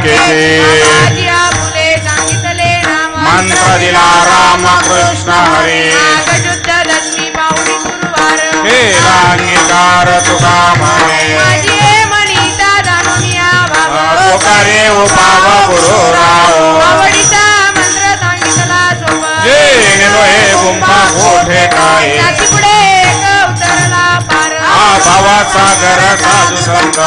वाचले मंत्र दिला राम कृष्ण हरे। नागशुद्ध दशमी तुका म्हणे हे बाबा उपाव गुरु राव। मंत्र सांगितला सोबत जे नेलो हे गुंफा कोठे काय। पुढे उतरला पार हा भावा सागर साधू संत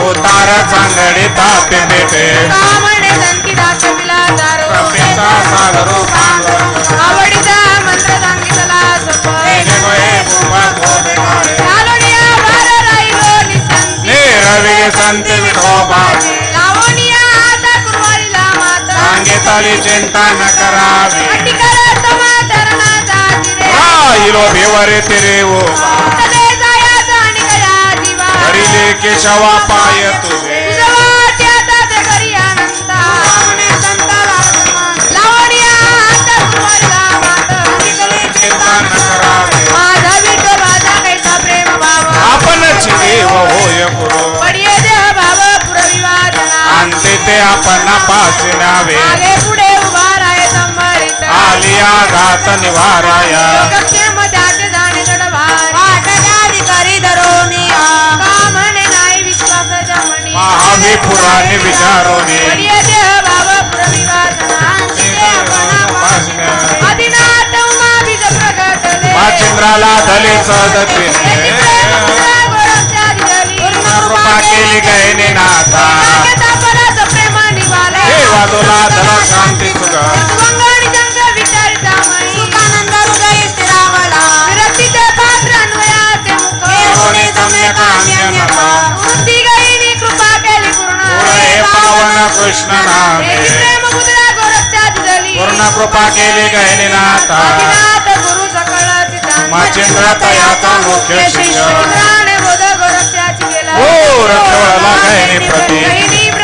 उतार चांगडी तापे देते. का म्हणे दंती दास तिला दारू. पिता सागरो पांडव आवडीचा मंत्र सांगितला सोबत नेलो गुंफा गोठे काय लालोनिया भार राहिलो निसंती. निरवी संत विठोबा. लावणिया आता कुरवाडीला माता. सांगितली चिंता न करावी. अटिकर राहिलो भिवरे तिरे केशवा पाय तुझे. ते घरी आनंदा. लावणिया आता कुरवाडीला माता. चिंता न वाचिंद्राला धले सदतीने कृपा केली गयने नाथा वादोला धल शांती सुगा. कोणी कृष्ण नामे. पूर्ण कृपा केली गयने नाथा गुरु सकळ माचिंद्र तयाचा मुख्य शिष्य. हो हो, रक्षवला गयने प्रती.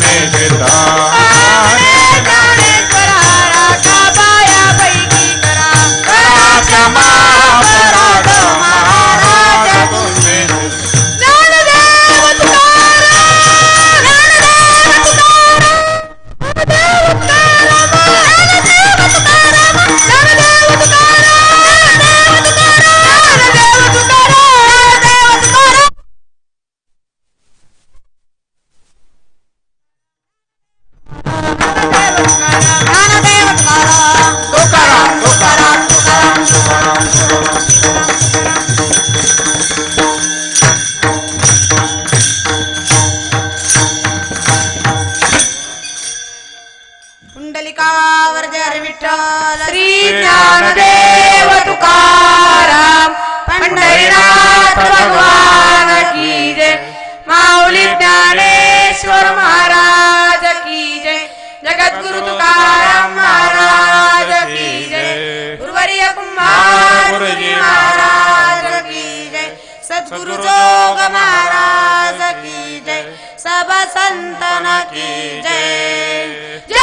man. पंढरीनाथ भगवान की जय। माऊली ज्ञानेश्वर महाराज की जय। जगद्गुरु तुकाराम महाराज की जय। गुरुवर्य कुमार महाराज की जय। सद्गुरु जोग महाराज की जय। सब संतन की जय।